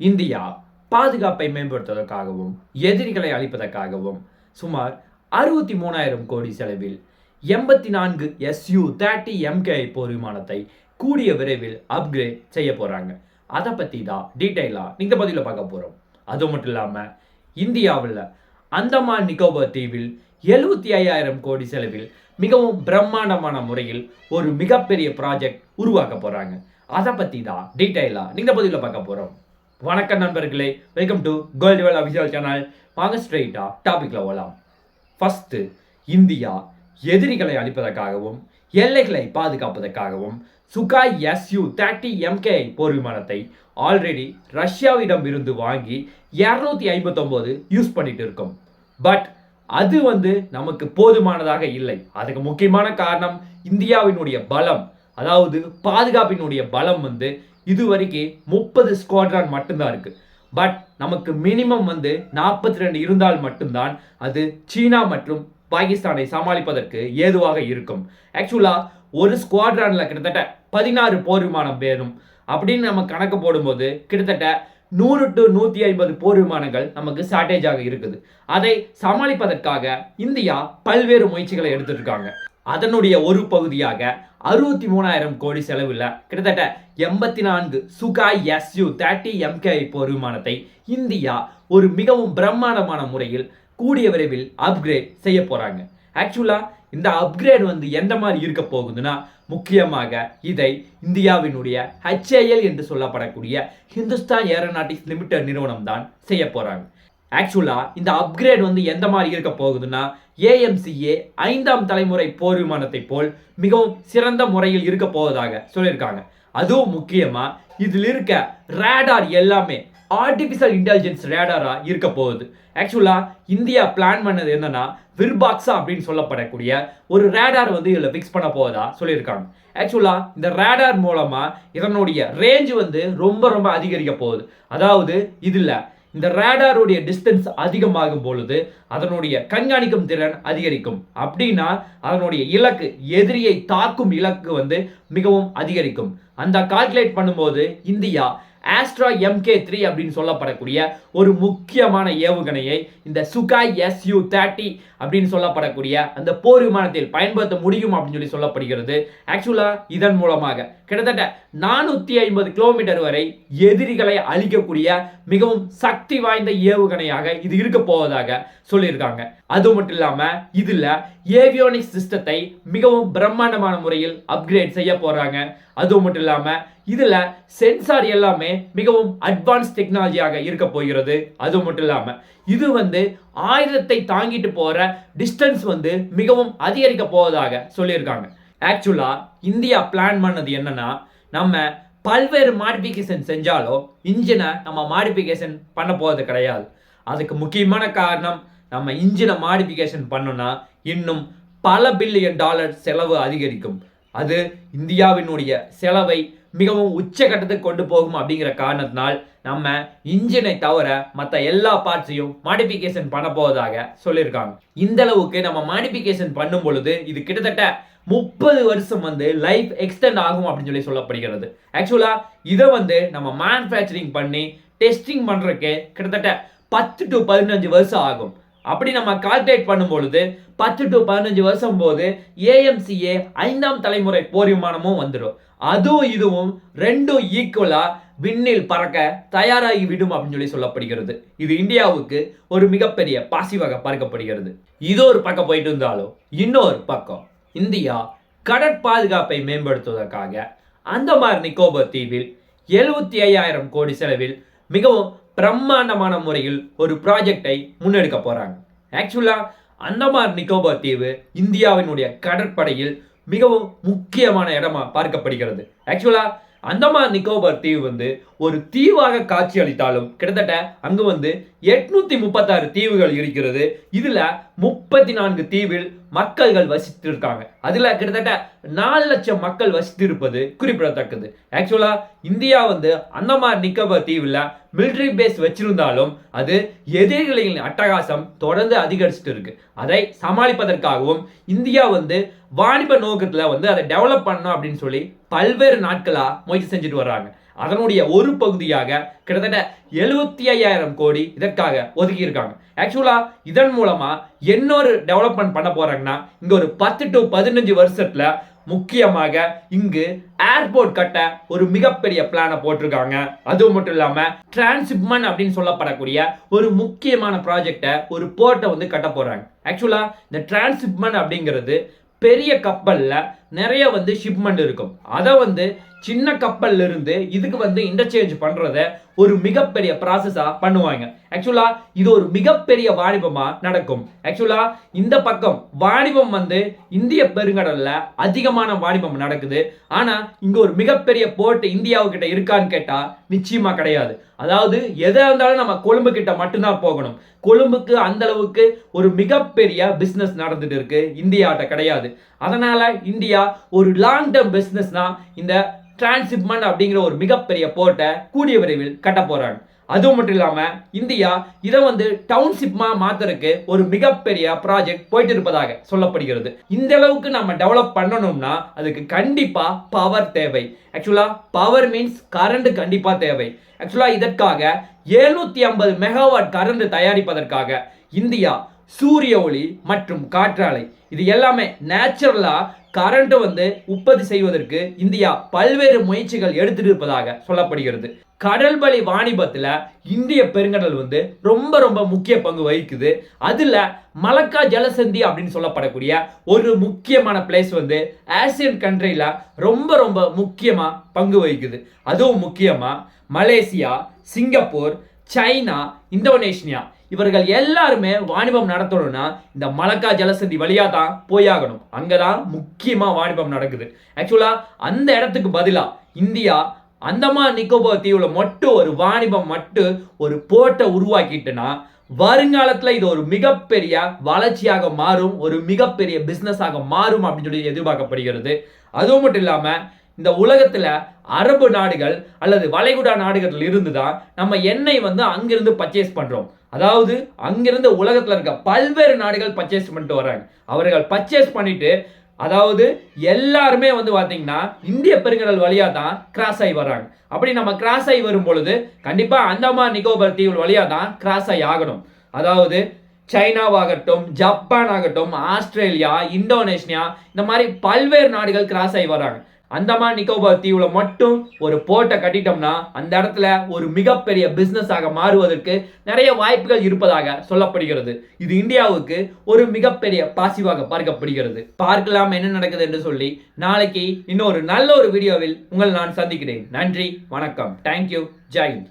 India பாதுகாப்பை மேம்படுத்துவதற்காகவும் எதிரிகளை அழிப்பதற்காகவும் சுமார் அறுபத்தி மூணாயிரம் கோடி செலவில் எண்பத்தி நான்கு எஸ்யூ தேர்ட்டி எம்கே போர் விமானத்தை கூடிய விரைவில் அப்கிரேட் செய்ய போகிறாங்க அதை பற்றி தான் டீட்டெயிலாக இந்த பதிவில் பார்க்க போகிறோம் அது மட்டும் இல்லாமல் இந்தியாவில் அந்தமான் நிக்கோபர் தீவில் எழுபத்தி ஐயாயிரம் கோடி செலவில் மிகவும் பிரம்மாண்டமான முறையில் ஒரு மிகப்பெரிய ப்ராஜெக்ட் உருவாக்க போகிறாங்க அதை பற்றி தான் டீட்டெயிலாக இந்த பதிவில் பார்க்க போகிறோம் வணக்கம் நண்பர்களே welcome to gold well official channel வாங்க ஸ்ட்ரெயிட்டாக டாபிக்ல போகலாம் ஃபஸ்ட்டு இந்தியா எதிரிகளை அழிப்பதற்காகவும் எல்லைகளை பாதுகாப்பதற்காகவும் சுகாய் எஸ்யூ தேர்ட்டி எம்கே போர் விமானத்தை ஆல்ரெடி ரஷ்யாவிடம் இருந்து வாங்கி இரநூத்தி ஐம்பத்தொம்போது யூஸ் பண்ணிட்டு இருக்கோம். பட் அது வந்து நமக்கு போதுமானதாக இல்லை. அதுக்கு முக்கியமான காரணம் இந்தியாவினுடைய பலம். அதாவது பாதுகாப்பினுடைய பலம் வந்து இது வரைக்கும் முப்பது ஸ்குவாட்ரான் மட்டும்தான் இருக்குது பட் நமக்கு மினிமம் வந்து நாற்பத்தி ரெண்டு இருந்தால் மட்டும்தான் அது சீனா மற்றும் பாகிஸ்தானை சமாளிப்பதற்கு ஏதுவாக இருக்கும். ஆக்சுவலாக ஒரு ஸ்குவாட்ரானில் கிட்டத்தட்ட பதினாறு போர் விமானம் வேணும். அப்படின்னு நம்ம கணக்கு போடும்போது கிட்டத்தட்ட நூறு டு நூற்றி ஐம்பது போர் விமானங்கள் நமக்கு ஷார்ட்டேஜாக இருக்குது. அதை சமாளிப்பதற்காக இந்தியா பல்வேறு முயற்சிகளை எடுத்துட்டு இருக்காங்க. அதனுடைய ஒரு பகுதியாக அறுபத்தி மூணாயிரம் கோடி செலவில் கிட்டத்தட்ட எண்பத்தி நான்கு சுகாய் எஸ்யூ தேர்ட்டி எம்கே போர் விமானத்தை இந்தியா ஒரு மிகவும் பிரம்மாண்டமான முறையில் கூடிய விரைவில் அப்கிரேட் செய்ய போகிறாங்க ஆக்சுவலா இந்த அப்கிரேட் வந்து எந்த மாதிரி இருக்க போகுதுன்னா முக்கியமாக இதை இந்தியாவினுடைய ஹெச்ஏஎல் என்று சொல்லப்படக்கூடிய ஹிந்துஸ்தான் ஏரோநாட்டிக்ஸ் லிமிடெட் நிறுவனம் தான் செய்ய போகிறாங்க ஆக்சுவலாக இந்த அப்கிரேட் வந்து எந்த மாதிரி இருக்க போகுதுன்னா ஏஎம்சிஏ ஐந்தாம் தலைமுறை போர் விமானத்தை போல் மிகவும் சிறந்த முறையில் இருக்க போவதாக சொல்லியிருக்காங்க. அதுவும் முக்கியமாக இதில் இருக்க ரேடார் எல்லாமே ஆர்டிஃபிஷியல் இன்டெலிஜென்ஸ் ரேடாராக இருக்க போகுது. ஆக்சுவலாக இந்தியா பிளான் பண்ணது என்னன்னா விர்பாக்ஸா அப்படின்னு சொல்லப்படக்கூடிய ஒரு ரேடார் வந்து இதில் ஃபிக்ஸ் பண்ண போவதா சொல்லியிருக்காங்க. ஆக்சுவலாக இந்த ரேடார் மூலமாக இதனுடைய ரேஞ்ச் வந்து ரொம்ப ரொம்ப அதிகரிக்க போகுது. அதாவது இதில் இந்த ரேடாருடைய டிஸ்டன்ஸ் அதிகமாகும் பொழுது அதனுடைய கண்காணிக்கும் திறன் அதிகரிக்கும். அப்படின்னா அதனுடைய இலக்கு எதிரியை தாக்கும் இலக்கு வந்து மிகவும் அதிகரிக்கும். அந்த கால்குலேட் பண்ணும்போது இந்தியா ஆஸ்ட்ரா எம்கே த்ரீ அப்படின்னு சொல்லப்படக்கூடிய ஒரு முக்கியமான ஏவுகணையை இந்த சுகாய் எஸ்யூ தேர்ட்டி அப்படின்னு சொல்லப்படக்கூடிய அந்த போர் விமானத்தில் பயன்படுத்த முடியும் அப்படின்னு சொல்லி சொல்லப்படுகிறது. ஆக்சுவலாக இதன் மூலமாக கிட்டத்தட்ட நானூற்றி ஐம்பது கிலோமீட்டர் வரை எதிரிகளை அழிக்கக்கூடிய மிகவும் சக்தி வாய்ந்த ஏவுகணையாக இது இருக்க போவதாக சொல்லியிருக்காங்க. அது மட்டும் இல்லாமல் இதில் ஏவியோனிக்ஸ் சிஸ்டத்தை மிகவும் பிரம்மாண்டமான முறையில் அப்கிரேட் செய்ய போகிறாங்க அது மட்டும் இல்லாமல் இதில் சென்சார் எல்லாமே மிகவும் அட்வான்ஸ் டெக்னாலஜியாக இருக்க போகிறது. அது மட்டும் இல்லாமல் இது வந்து ஆயுதத்தை தாங்கிட்டு போகிற டிஸ்டன்ஸ் வந்து மிகவும் அதிகரிக்க போவதாக சொல்லியிருக்காங்க. ஆக்சுவலாக இந்தியா பிளான் பண்ணது என்னன்னா நம்ம பல்வேறு மாடிஃபிகேஷன் செஞ்சாலும் இன்ஜினை நம்ம மாடிஃபிகேஷன் பண்ண போகிறது கிடையாது. அதுக்கு முக்கியமான காரணம் நம்ம இன்ஜினை மாடிஃபிகேஷன் பண்ணோன்னா இன்னும் பல பில்லியன் டாலர் செலவு அதிகரிக்கும். அது இந்தியாவினுடைய செலவை மிகவும் உச்சகட்டத்துக்கு கொண்டு போகும் அப்படிங்கிற காரணத்தினால் நம்ம இன்ஜினை தவிர மற்ற எல்லா பார்ட்ஸையும் மாடிஃபிகேஷன் பண்ண போவதாக சொல்லியிருக்காங்க. இந்த அளவுக்கு நம்ம மாடிஃபிகேஷன் பண்ணும் பொழுது இது கிட்டத்தட்ட முப்பது வருஷம் வந்து லைஃப் எக்ஸ்டெண்ட் ஆகும் அப்படின்னு சொல்லி சொல்லப்படுகிறது. ஆக்சுவலாக இதை வந்து நம்ம மேனுஃபேக்சரிங் பண்ணி டெஸ்டிங் பண்ணுறதுக்கு கிட்டத்தட்ட பத்து டு பதினஞ்சு வருஷம் ஆகும். அப்படி நம்ம கால்குலேட் பண்ணும் பொழுது பத்து டு பதினஞ்சு வருஷம் போது ஏஎம்சிஏ ஐந்தாம் தலைமுறை போர் விமானமும் வந்துடும். அதுவும் இதுவும் ரெண்டும் ஈக்குவலா விண்ணில் பறக்க தயாராகி விடும் அப்படின்னு சொல்லி சொல்லப்படுகிறது. இது இந்தியாவுக்கு ஒரு மிகப்பெரிய பாசிவாக பார்க்கப்படுகிறது. இது ஒரு பக்கம் போயிட்டு இருந்தாலும் இன்னொரு பக்கம் இந்தியா கடற்பாதுகாப்பை மேம்படுத்துவதற்காக அந்தமார் நிக்கோபர் தீவில் எழுபத்தி ஐயாயிரம் கோடி செலவில் மிகவும் பிரம்மாண்டமான முறையில் ஒரு ப்ராஜெக்டை முன்னெடுக்க போகிறாங்க ஆக்சுவலாக அந்தமார் நிக்கோபார் தீவு இந்தியாவினுடைய கடற்படையில் மிகவும் முக்கியமான இடமா பார்க்கப்படுகிறது. ஆக்சுவலா அந்தமான் நிக்கோபார் தீவு வந்து ஒரு தீவாக காட்சி அளித்தாலும் கிட்டத்தட்ட அங்கு வந்து எட்நூத்தி முப்பத்தாறு தீவுகள் இருக்கிறது. இதுல முப்பத்தி நான்கு தீவில் மக்கள்கள் வசித்திருக்காங்க. அதுல கிட்டத்தட்ட நாலு லட்சம் மக்கள் வசித்து இருப்பது குறிப்பிடத்தக்கது ஆக்சுவலா இந்தியா வந்து அந்தமான் நிக்கோபார் தீவுல மிலிட்டரி பேஸ் வச்சிருந்தாலும் அது எதிரிகளின் அட்டகாசம் தொடர்ந்து அதிகரிச்சுட்டு இருக்கு அதை சமாளிப்பதற்காகவும் இந்தியா வந்து வாணிப நோக்கத்துல வந்து அதை டெவலப் பண்ணணும் அப்படின்னு சொல்லி பல்வேறு நாட்களா முயற்சி செஞ்சுட்டு வர்றாங்க. அதனுடைய ஒரு பகுதியாக கிட்டத்தட்ட எழுபத்தி ஐயாயிரம் கோடி இதற்காக ஒதுக்கியிருக்காங்க. ஆக்சுவலாக ஆக்சுவலா இதன் மூலமாக இன்னொரு டெவலப்மெண்ட் பண்ண போகிறாங்கன்னா இங்கே ஒரு பத்து டு பதினஞ்சு வருஷத்தில் முக்கியமாக இங்கு ஏர்போர்ட் கட்ட ஒரு மிகப்பெரிய பிளானை போட்டிருக்காங்க. அது மட்டும் இல்லாமல் டிரான்ஸ்பிமன் அப்படின்னு சொல்லப்படக்கூடிய ஒரு முக்கியமான ப்ராஜெக்டை ஒரு போர்ட்டை வந்து கட்ட போகிறாங்க ஆக்சுவலாக இந்த டிரான்ஸ்பிமன் அப்படிங்கிறது பெரிய கப்பலில் நிறைய வந்து ஷிப்மெண்ட் இருக்கும். அதை வந்து சின்ன கப்பல்ல இருந்து இதுக்கு வந்து இன்டர்சேஞ்ச் பண்றத ஒரு மிகப்பெரிய ப்ராசஸா பண்ணுவாங்க. ஆக்சுவலா இது ஒரு மிகப்பெரிய வாணிபமா நடக்கும். ஆக்சுவலா இந்த பக்கம் வாணிபம் வந்து இந்திய பெருங்கடல்ல அதிகமான வாணிபம் நடக்குது. ஆனா இங்க ஒரு மிகப்பெரிய போர்ட் இந்தியாவுக்கிட்ட இருக்கான்னு கேட்டா நிச்சயமா கிடையாது. அதாவது எதா இருந்தாலும் நம்ம கொழும்பு கிட்ட மட்டும்தான் போகணும். கொழும்புக்கு அந்த அளவுக்கு ஒரு மிகப்பெரிய பிசினஸ் நடந்துட்டு இருக்கு. இந்தியாட்ட கிடையாது. அதனால இந்தியா ஒரு லாங் டேர்ம் பிசினஸ்னா இந்த டிரான்ஸ்ஷிப்மெண்ட் அப்படிங்கிற ஒரு மிகப்பெரிய போர்ட்டை கூடிய விரைவில் கட்ட போறாங்க அதுவும் மட்டும் இல்லாம இந்தியா இதை வந்து டவுன்ஷிப்மா மாத்துறதுக்கு ஒரு மிகப்பெரிய ப்ராஜெக்ட் போயிட்டு இருப்பதாக சொல்லப்படுகிறது. இந்த அளவுக்கு நம்ம டெவலப் பண்ணணும்னா அதுக்கு கண்டிப்பா பவர் தேவை. ஆக்சுவலா பவர் மீன்ஸ் கரண்ட் கண்டிப்பா தேவை. ஆக்சுவலா இதற்காக எழுநூத்தி ஐம்பது மெகாவாட் கரண்ட் தயாரிப்பதற்காக இந்தியா சூரிய ஒளி மற்றும் காற்றாலை இது எல்லாமே நேச்சுரலா கரண்ட் வந்து உற்பத்தி செய்வதற்கு இந்தியா பல்வேறு முயற்சிகள் எடுத்திருப்பதாக இருப்பதாக சொல்லப்படுகிறது கடல்வழி வாணிபத்தில் இந்திய பெருங்கடல் வந்து ரொம்ப ரொம்ப முக்கிய பங்கு வகிக்குது. அதில் மலக்கா ஜலசந்தி அப்படின்னு சொல்லப்படக்கூடிய ஒரு முக்கியமான பிளேஸ் வந்து ஆசியன் கண்ட்ரியில் ரொம்ப ரொம்ப முக்கியமாக பங்கு வகிக்குது. அதுவும் முக்கியமாக மலேசியா சிங்கப்பூர் சைனா இந்தோனேஷியா இவர்கள் எல்லாருமே வாணிபம் நடத்தணும்னா இந்த மலக்கா ஜலசந்தி வழியா தான் போயாகணும். அங்கதான் முக்கியமா வாணிபம் நடக்குது. ஆக்சுவலா அந்த இடத்துக்கு பதிலா இந்தியா அந்தமான் நிக்கோபார் தீவுல மட்டும் ஒரு வாணிபம் மட்டும் ஒரு போட்டை உருவாக்கிட்டுனா வருங்காலத்துல இது ஒரு மிகப்பெரிய வளர்ச்சியாக மாறும் ஒரு மிகப்பெரிய பிசினஸாக மாறும் அப்படின்னு சொல்லி எதிர்பார்க்கப்படுகிறது. அதுவும் மட்டும் இல்லாம இந்த உலகத்துல அரபு நாடுகள் அல்லது வளைகுடா நாடுகள் இருந்து தான் நம்ம எண்ணெய் வந்து அங்கிருந்து பர்ச்சேஸ் பண்றோம். அதாவது அங்கிருந்து உலகத்தில் இருக்க பல்வேறு நாடுகள் பர்ச்சேஸ் பண்ணிட்டு வர்றாங்க. அவர்கள் பர்ச்சேஸ் பண்ணிட்டு அதாவது எல்லாருமே வந்து பார்த்தீங்கன்னா இந்திய பெருங்கடல் வழியாக தான் கிராஸ் ஆகி வர்றாங்க. அப்படி நம்ம கிராஸ் ஆகி வரும் பொழுது கண்டிப்பாக அந்தமான் நிக்கோபர் தீவு வழியாக தான் கிராஸ் ஆகி ஆகணும். அதாவது சைனாவாகட்டும் ஜப்பான் ஆகட்டும் ஆஸ்திரேலியா இந்தோனேஷியா இந்த மாதிரி பல்வேறு நாடுகள் கிராஸ் ஆகி வராங்க அந்தமான் நிக்கோபார் தீவுல மட்டும் ஒரு போர்ட்டை கட்டிட்டோம்னா அந்த இடத்துல ஒரு மிகப்பெரிய பிசினஸ் ஆக மாறுவதற்கு நிறைய வாய்ப்புகள் இருப்பதாக சொல்லப்படுகிறது. இது இந்தியாவுக்கு ஒரு மிகப்பெரிய பாசிவாக பார்க்கப்படுகிறது. பார்க்கலாம் என்ன நடக்குது என்று சொல்லி நாளைக்கு இன்னொரு நல்ல ஒரு வீடியோவில் உங்களை நான் சந்திக்கிறேன். நன்றி வணக்கம். தேங்க்யூ ஜெயந்த்